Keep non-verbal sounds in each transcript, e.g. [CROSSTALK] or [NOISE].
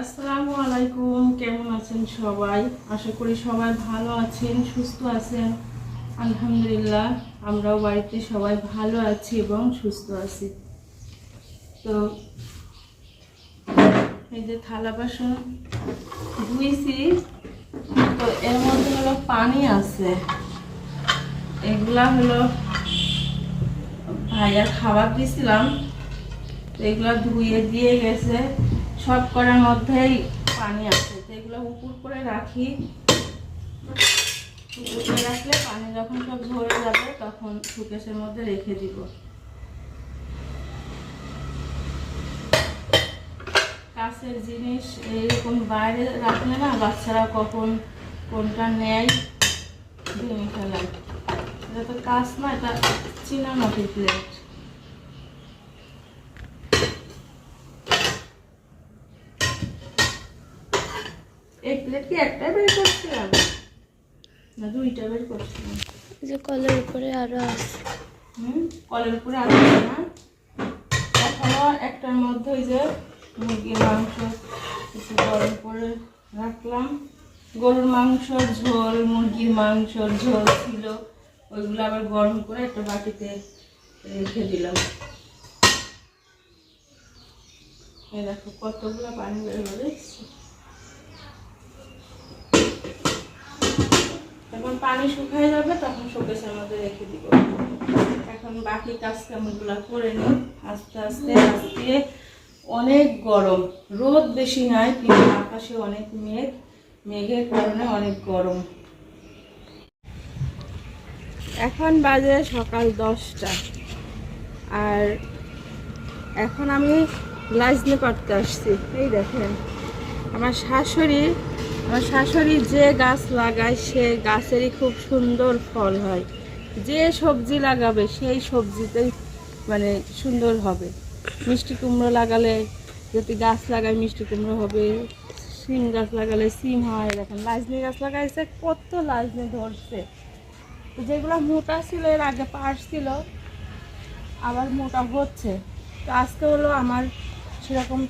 আসসালামু আলাইকুম, কেমন আছেন সবাই? আশা করি সবাই ভালো আছেন, সুস্থ আছেন। আলহামদুলিল্লাহ, আমরাও বাড়িতে সবাই ভালো আছি এবং সুস্থ আছি। তো, এই যে থালা বাসন ধুইছি, তো এর মধ্যে হলো পানি আছে। এগুলা হলো ভাইয়া খাবার দিছিলাম, তো এগুলো ধুয়ে দিয়ে গেছে। সব করার মধ্যেই পানি আছে। তো এগুলো উপর করে রাখি, উপর করে রাখলে পানি যখন সব ঝরে যাবে তখন সুকেশের মধ্যে রেখে দিব। কাছের জিনিস এইরকম বাইরে রাখলে না বাচ্চারা কখন কোনটা নেয় ভেঙে ফেলায় এটা তো কাজ না, এটা চীনা মাটির প্লেট এই প্লেট কি একটাই বের করছিলাম? না দুইটা বের করছিলাম। যে কলের উপরে আরও আছে। হুম? কলের উপরে আসবে না? এখনও একটার মধ্যে ওই যে মুরগির মাংস একটু গরম করে রাখলাম। গরুর মাংস ঝোল মুরগির মাংস ঝোল ছিল ওইগুলো আবার গরম করে একটা বাটিতে রেখে দিলাম। এই দেখো কতগুলো পানি বের হয়ে যখন পানি শুকায় যাবে, তখন শোকেসের মধ্যে রেখে দিব। এখন বাকি কাজ কামগুলো করে নিই। আস্তে আস্তে আজকে অনেক গরম। রোদ বেশি নাই, কিন্তু আকাশে অনেক মেঘ। মেঘের কারণে অনেক গরম। এখন বাজে সকাল দশটা। আর এখন আমি লাজনে পাড়তে আসছি। এই দেখেন, আমার শাশুড়ি আমার শাশুড়ি যে গাছ লাগায়, সে গাছেরই খুব সুন্দর ফল হয়। যে সবজি লাগাবে, সেই সবজিতেই মানে সুন্দর হবে। মিষ্টি কুমড়ো লাগালে যদি গাছ লাগায়, মিষ্টি কুমড়ো হবে। সিম গাছ লাগালে সিম হয়। দেখেন, লাজনি গাছ লাগাইছে, কত লাজনি ধরছে। যেগুলো মোটা ছিল, এর আগে পারছিল আবার মোটা হচ্ছে। তো আজকে হলো আমার সেরকম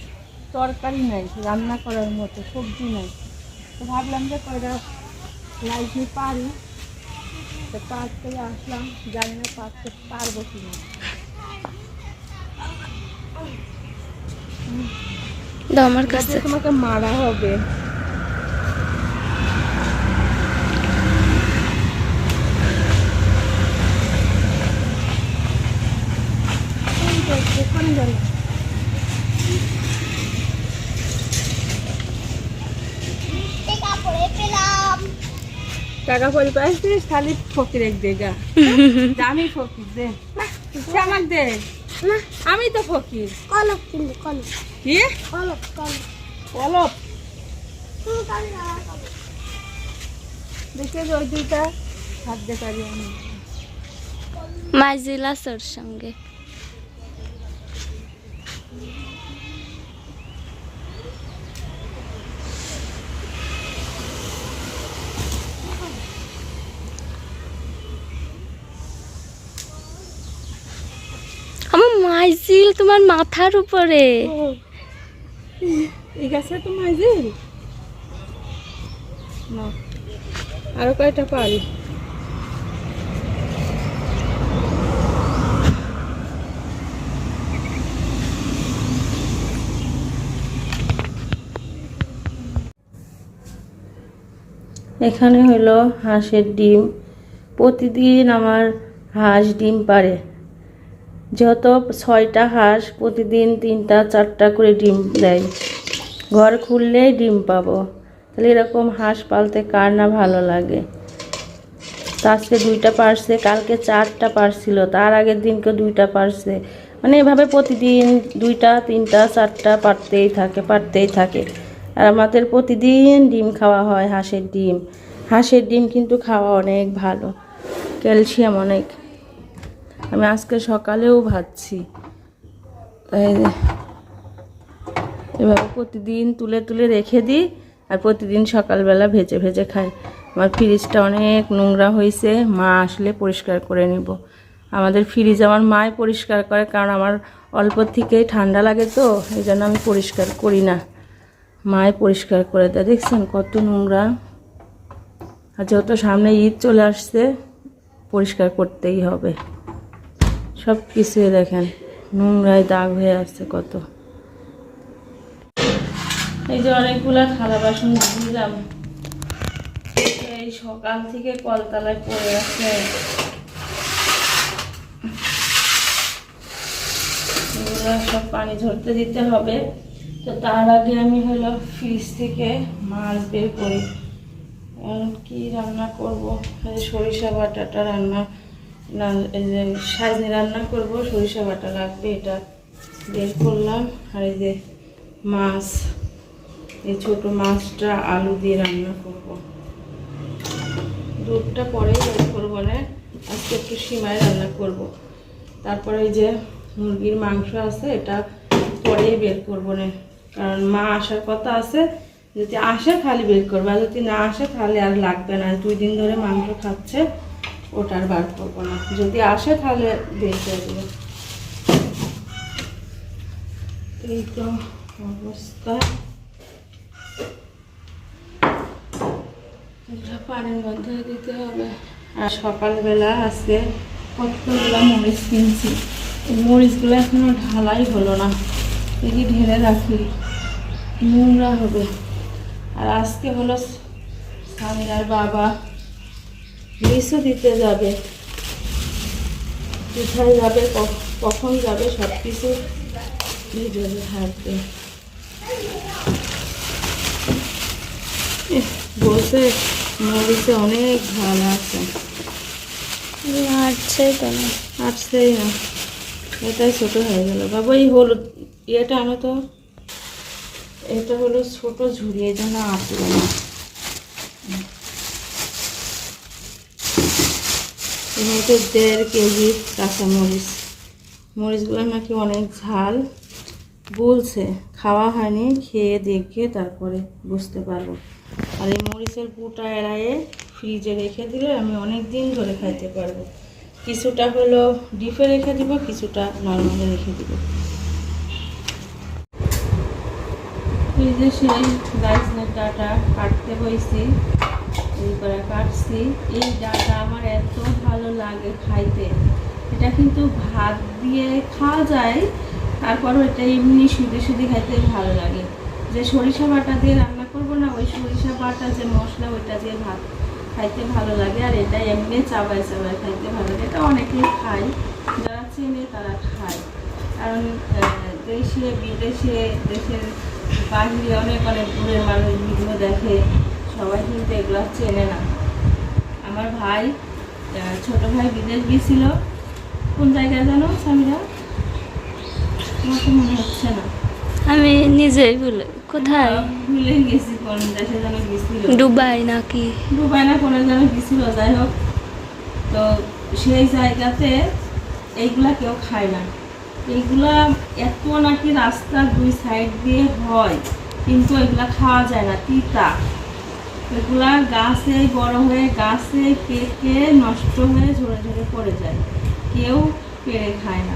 তরকারি নাই, রান্না করার মতো, সবজি নাই। তো ভাবলাম যে কয়টা লাইফে পারি তো পাঁচ থেকে আসলাম জানি না পারতে পারব কি না দাও আমার কাছে তোমাকে মারা হবে ওখানে যাবে টাকা পরি পাইছিস খালি ফকির এক দেগা [LAUGHS] আমি ফকির দে। আমার দে। আমি তো ফকির। কলপ কিন্তু কলপ। কি? কলপ কলপ। অলপ দেখে ওই দুইটা হাত দেখাবি আমি। মাইজিল আছে সঙ্গে আমার মাইজিল তোমার মাথার উপরে। এই আরও কয়টা পারি এখানে হলো হাঁসের ডিম। প্রতিদিন আমার হাঁস ডিম পারে যত ছয়টা হাঁস প্রতিদিন তিনটা, চারটা করে ডিম দেয়। ঘর খুললেই ডিম পাবো। তাহলে এরকম হাঁস পালতে কার না ভালো লাগে? আজকে দুইটা পারছে, কালকে চারটা পারছিল, তার আগের দিনকে দুইটা পারছে। মানে এভাবে প্রতিদিন দুইটা, তিনটা, চারটা পারতেই থাকে পারতেই থাকে। আর আমাদের প্রতিদিন ডিম খাওয়া হয় হাঁসের ডিম। হাঁসের ডিম কিন্তু খাওয়া অনেক ভালো, ক্যালসিয়াম অনেক। আমি আজকে সকালেও ভাবছি তাই এভাবে প্রতিদিন তুলে তুলে রেখে দিই আর প্রতিদিন সকালবেলা ভেজে ভেজে খাই। আমার ফ্রিজটা অনেক নোংরা হয়েছে, মা আসলে পরিষ্কার করে নিব। আমাদের ফ্রিজ আমার মাই পরিষ্কার করে কারণ আমার অল্প থেকেই ঠান্ডা লাগে তো, এই জন্য আমি পরিষ্কার করি না। মায় পরিষ্কার করে দেয়। দেখছেন কত নোংরা। আর যেহেতু সামনে ঈদ চলে আসছে, পরিষ্কার করতেই হবে। সব কিছুই দেখেন। নোংরায় দাগ হয়ে আসছে কত। এই যে অনেকগুলা থালা বাসন দিলাম এই সকাল থেকে কলতলায় পড়ে আছে। সব পানি ঝরতে দিতে হবে। তো তার আগে আমি হলো ফ্রিজ থেকে মাছ বের করি। কি রান্না করব? সরিষা বাটাটা রান্না সাজনি রান্না করব, সরিষা বাটা লাগবে, এটা বের করলাম। আর এই যে মাছ, এই ছোট মাছটা আলু দিয়ে রান্না করব। দুধটা পরে বের করব না, আজকে একটু সিমাই রান্না করব। তারপরে এই যে মুরগির মাংস আছে, এটা পরেই বের করব না। কারণ মা আসার কথা আছে, যদি আসে খালি বের করব, আর যদি না আসে তাহলে আর লাগবে না। দুই দিন ধরে মাংস খাচ্ছে। ওটা আর বার করব না। যদি আসে তাহলে বের করে দেবো। এই তো অবস্থা। এটা পানির মধ্যে দিতে হবে। আর সকালবেলা আজকে কতগুলো মরিচ কিনছি। মরিচগুলো এখনও ঢালাই হলো না। দেখি ঢেলে রাখি। নোংরা হবে। আর আজকে হলো স্বামীর বাবা লিচু দিতে যাবে। কোথায় যাবে কখন যাবে সব কিছু ভিডিওতে থাকবে বলছে মরিচে অনেক ঝাল আছে। আচ্ছা তো না। আসছেই না। এটাই ছোট হয়ে গেল। বাবা এই হলুদ ইয়েটা আনো তো। এটা হলো ছোট ঝুড়ি এই জন্য আসলো না। এর মধ্যে দেড় কেজি কাঁচা মরিচ। মরিচগুলো নাকি অনেক ঝাল। বলছে খাওয়া হয়নি, খেয়ে দেখে তারপরে বুঝতে পারব। আর এই মরিচের পুটা এড়ায়ে ফ্রিজে রেখে দিলে আমি অনেক দিন ধরে খাইতে পারব। কিছুটা হলো ডিপে রেখে দিব, কিছুটা নর্মালে রেখে দিব। যে সেই রাইসনের ডাটা কাটতে এই করে কাটছি এই ডাটা আমার এত ভালো লাগে খাইতে। এটা কিন্তু ভাত দিয়ে খাওয়া যায়, তারপরও এটা এমনি শুধু শুধু খাইতে ভালো লাগে। যে সরিষা বাটা দিয়ে রান্না করব না, ওই সরিষা বাটা যে মশলা, ওইটা দিয়ে ভাত খাইতে ভালো লাগে। আর এটা এমনি চাবায় চাবায় খাইতে ভালো লাগে। এটা অনেকেই খায়, যারা চেনে তারা খায়। কারণ দেশে, বিদেশে, দেশের বাহিরে অনেক অনেক দূরের মানুষ ভিডিও দেখে সবাই কিন্তু এগুলো চেনে না। আমার ভাই ছোট ভাই বিদেশ গিয়েছিল। কোন জায়গায় জানো স্বামীরা? আমার তো মনে হচ্ছে না। আমি নিজেই বলে কোথায়? ভুলে গেছি কোন দেশে যেন গেছিল দুবাই নাকি? দুবাই না কোনো যেন গেছিল যাই হোক। তো সেই জায়গাতে এইগুলা কেউ খায় না। এইগুলা এত নাকি রাস্তার দুই সাইড দিয়ে হয় কিন্তু এগুলা খাওয়া যায় না তিতা। এগুলা গাছে বড় হয়ে, গাছে পেকে নষ্ট হয়ে ঝরে ঝরে পড়ে যায়। কেউ পেরে খায় না।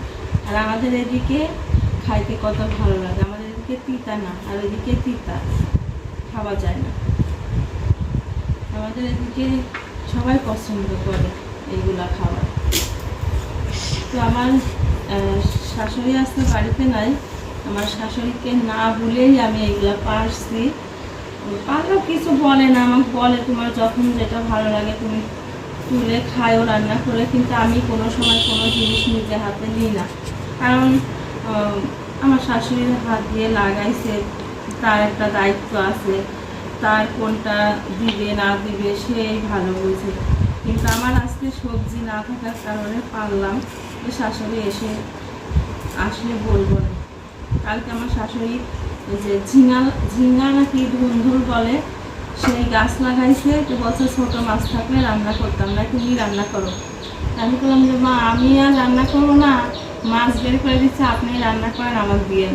আর আমাদের এদিকে খাইতে কত ভালো লাগে। আমাদের এদিকে তিতা না, আর এদিকে তিতা। খাওয়া যায় না। আমাদের এদিকে সবাই পছন্দ করে এইগুলা খাবার তো আমার শাশুড়ি আসতে বাড়িতে নাই। আমার শাশুড়িকে না ভুলেই আমি এইগুলা পারছি। পারলেও কিছু বলে না, আমাকে বলে তোমার যখন যেটা ভালো লাগে তুমি তুলে খায়ও রান্না করে, কিন্তু আমি কোনো সময় কোনো জিনিস নিজে হাতে নিই না। কারণ আমার শাশুড়ির হাত দিয়ে লাগাইছে, তার একটা দায়িত্ব আছে, তার কোনটা দিবে, না দিবে, সেই ভালো বুঝে। কিন্তু আমার আজকে সবজি না থাকার কারণে পারলাম যে শাশুড়ি এসে আসলে বলব না। কালকে আমার শাশুড়ি ওই যে ঝিঙা ঝিঙা নাকি ধুন্দুল বলে, সেই গাছ লাগাইছে, তো বলছে ছোটো মাছ থাকলে রান্না করতাম, না তুমি রান্না করো। আমি বললাম যে, মা, আমি আর রান্না করব না, মাছ বের করে দিচ্ছে, আপনি রান্না করেন আমার দিয়ে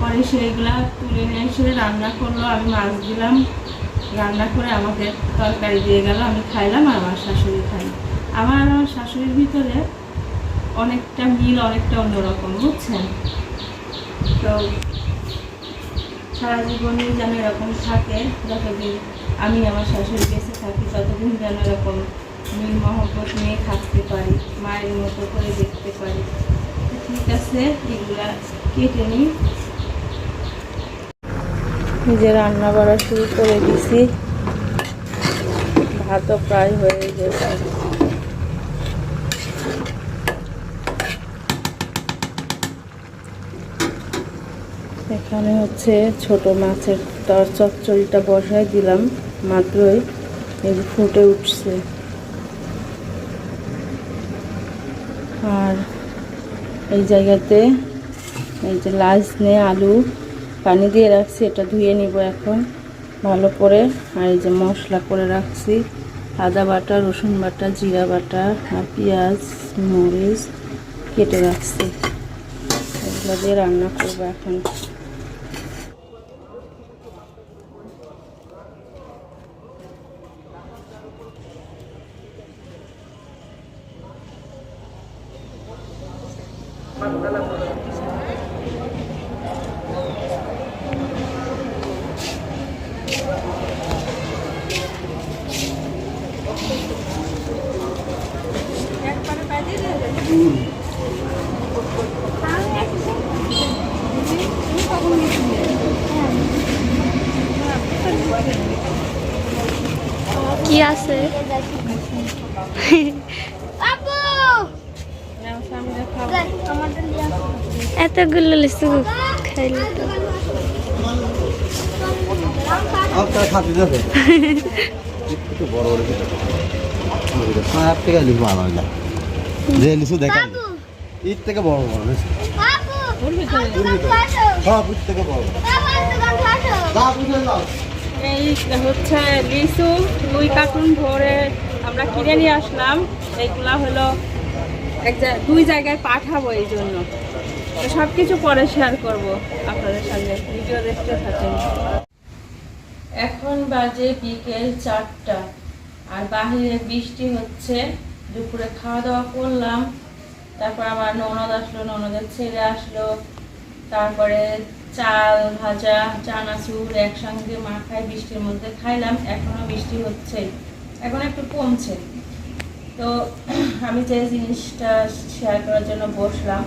পরে সেইগুলা তুলে নিয়ে এসে রান্না করল, আমি মাছ দিলাম, রান্না করে আমাকে তরকারি দিয়ে গেল, আমি খাইলাম, আর আমার শাশুড়ি খাই আমার আমার শাশুড়ির ভিতরে অনেকটা মিল, অনেকটা অন্যরকম, বুঝছেন? তো সারা জীবনই যেন এরকম থাকে, যতদিন আমি আমার শাশুড়ি বেঁচে থাকি, ততদিন যেন এরকম মিল মহব্বত নিয়ে থাকতে পারি, মায়ের মতো করে দেখতে পারি। ঠিক আছে, এগুলা কেটে নিই। নিজে রান্না করা শুরু করে দিছি। ভাতও প্রায় হয়ে গেছে। এখানে হচ্ছে ছোট মাছের তার চচ্চড়িটা বসায় দিলাম, মাত্রই এই ফুটে উঠছে। আর এই জায়গাতে এই যে লাশ নিয়ে আলু পানি দিয়ে রাখছি, এটা ধুয়ে নিব এখন ভালো করে। আর এই যে মশলা করে রাখছি, আদা বাটা, রসুন বাটা, জিরা বাটা আর পেঁয়াজ, মরিচ কেটে রাখছি। এগুলো দিয়ে রান্না করব এখন। এতগুলো লিচু খাইলে তো। যে। লিচু দেখা ঈদ থেকে বড় বড় থেকে বড় এই হচ্ছে লিচু দুই কার্টুন ভরে আমরা কিনে নিয়ে আসলাম। এইগুলা হলো এক জায়গায় দুই জায়গায় পাঠাবো এই জন্য। সব কিছু পরে শেয়ার করব আপনাদের সাথে ভিডিও দেখতে থাকেন। এখন বাজে বিকেল চারটা আর বাহিরে বৃষ্টি হচ্ছে। দুপুরে খাওয়া দাওয়া করলাম। তারপর আমার ননদ আসলো, ননদের ছেলে আসলো। তারপরে চাল ভাজা, চানাচুর একসঙ্গে মাখায় বৃষ্টির মধ্যে খাইলাম। এখনও বৃষ্টি হচ্ছে। এখন একটু কমছে। তো আমি যে জিনিসটা শেয়ার করার জন্য বসলাম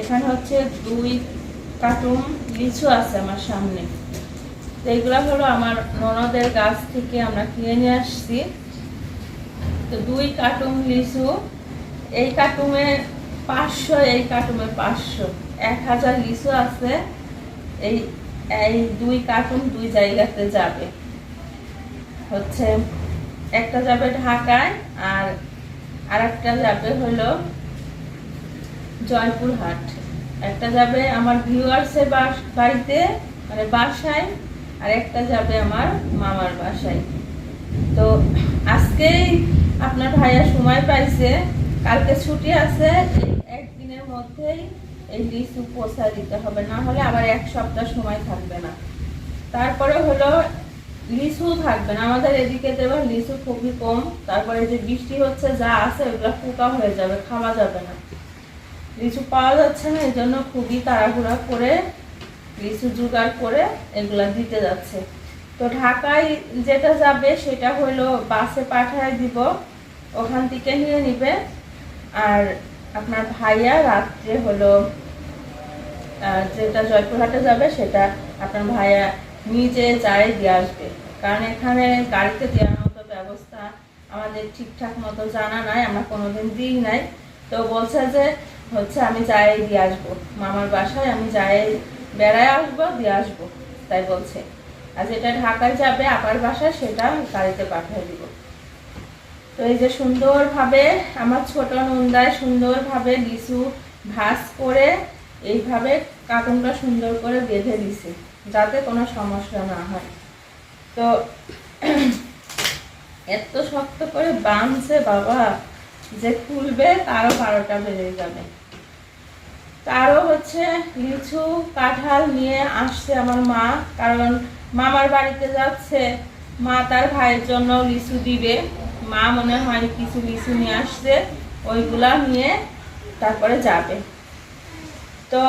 এখানে হচ্ছে দুই কার্টুন লিচু আছে আমার সামনে। তো এগুলা হলো আমার ননদের গাছ থেকে আমরা কিনে নিয়ে আসছি। তো দুই কার্টুন লিচু, এই কার্টুমে পাঁচশো, এই কার্টুমে পাঁচশো। এক হাজার লিচু আছে, এই এই দুই কার্টুন দুই জায়গাতে যাবে। হচ্ছে একটা যাবে ঢাকায় আর আরেকটা যাবে হলো জয়পুরহাট। একটা যাবে আমার ভিউয়ার্সের বাড়িতে মানে বাসায়, আর একটা যাবে আমার মামার বাসায়। তো আজকেই আপনার ভাইয়া সময় পাইছে, কালকে ছুটি আছে, একদিনের মধ্যেই এই লিচু পোষা দিতে হবে, না হলে আবার এক সপ্তাহ সময় থাকবে না। তারপরে হলো লিচু থাকবে না, আমাদের এদিকে তো এবার লিচু খুবই কম, তারপরে যে বৃষ্টি হচ্ছে, যা আছে, ওগুলো পোকা হয়ে যাবে, খাওয়া যাবে না। লিচু পাওয়া যাচ্ছে না এই জন্য খুবই তাড়াহুড়া করে লিচু জোগাড় করে এগুলা দিতে যাচ্ছে। তো ঢাকায় যেটা যাবে সেটা হলো বাসে পাঠায় দিব, ওখান থেকে নিয়ে নিবে। আর আপনার ভাইয়া রাত্রে হলো যেটা জয়পুরহাটে যাবে সেটা আপনার ভাইয়া নিজে যায় দিয়ে আসবে। কারণ এখানে গাড়িতে দেওয়ার মতো ব্যবস্থা আমাদের ঠিকঠাক মতো জানা নাই, আমরা কোনোদিন দিই নাই। তো বলছে যে হচ্ছে আমি যাই দিয়ে আসব। মামার বাসায় আমি যাই, বেড়ায় আসব, দিয়ে আসব, তাই বলছে। আর যেটা ঢাকায় যাবে আপার বাসায় সেটা গাড়িতে পাঠিয়ে দিব। তো এই যে সুন্দরভাবে আমার ছোট নন্দায় সুন্দরভাবে লিচু ভাজ করে এইভাবে কার্টুনটা সুন্দর করে বেঁধে দিছি, যাতে কোনো সমস্যা না হয়। তো এত শক্ত করে বাঁধছে বাবা। যে খুলবে তারও বারোটা বেজে যাবে। তারও হচ্ছে লিচু কাঁঠাল নিয়ে আসছে আমার মা, কারণ মামার বাড়িতে যাচ্ছে। মা তার ভাইয়ের জন্য লিচু দিবে। মা মনে হয় কিছু লিচু নিয়ে আসছে, ওইগুলা নিয়ে তারপরে যাবে। তো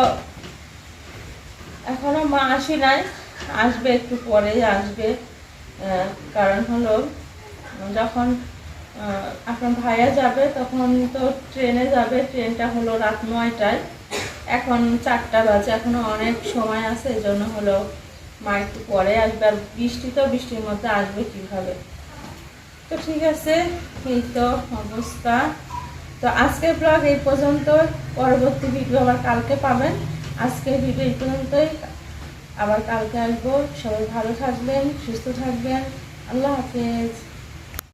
এখনও মা আসি নাই, আসবে একটু পরে আসবে। কারণ হলো যখন আপনার ভাইয়া যাবে, তখন তো ট্রেনে যাবে, ট্রেনটা হলো রাত নয়টায়। এখন চারটা বাজে, এখনও অনেক সময় আছে এই জন্য হলো মা একটু পরে আসবে, আর বৃষ্টি তো, বৃষ্টির মধ্যে আসবে কীভাবে? তো ঠিক আছে, এই তো অবস্থা। তো আজকের ব্লগ এই পর্যন্ত পরবর্তী ভিডিও আবার কালকে পাবেন। আজকের ভিডিও এই পর্যন্তই, আবার কালকে আসব। সবাই ভালো থাকবেন, সুস্থ থাকবেন। আল্লাহ হাফেজ।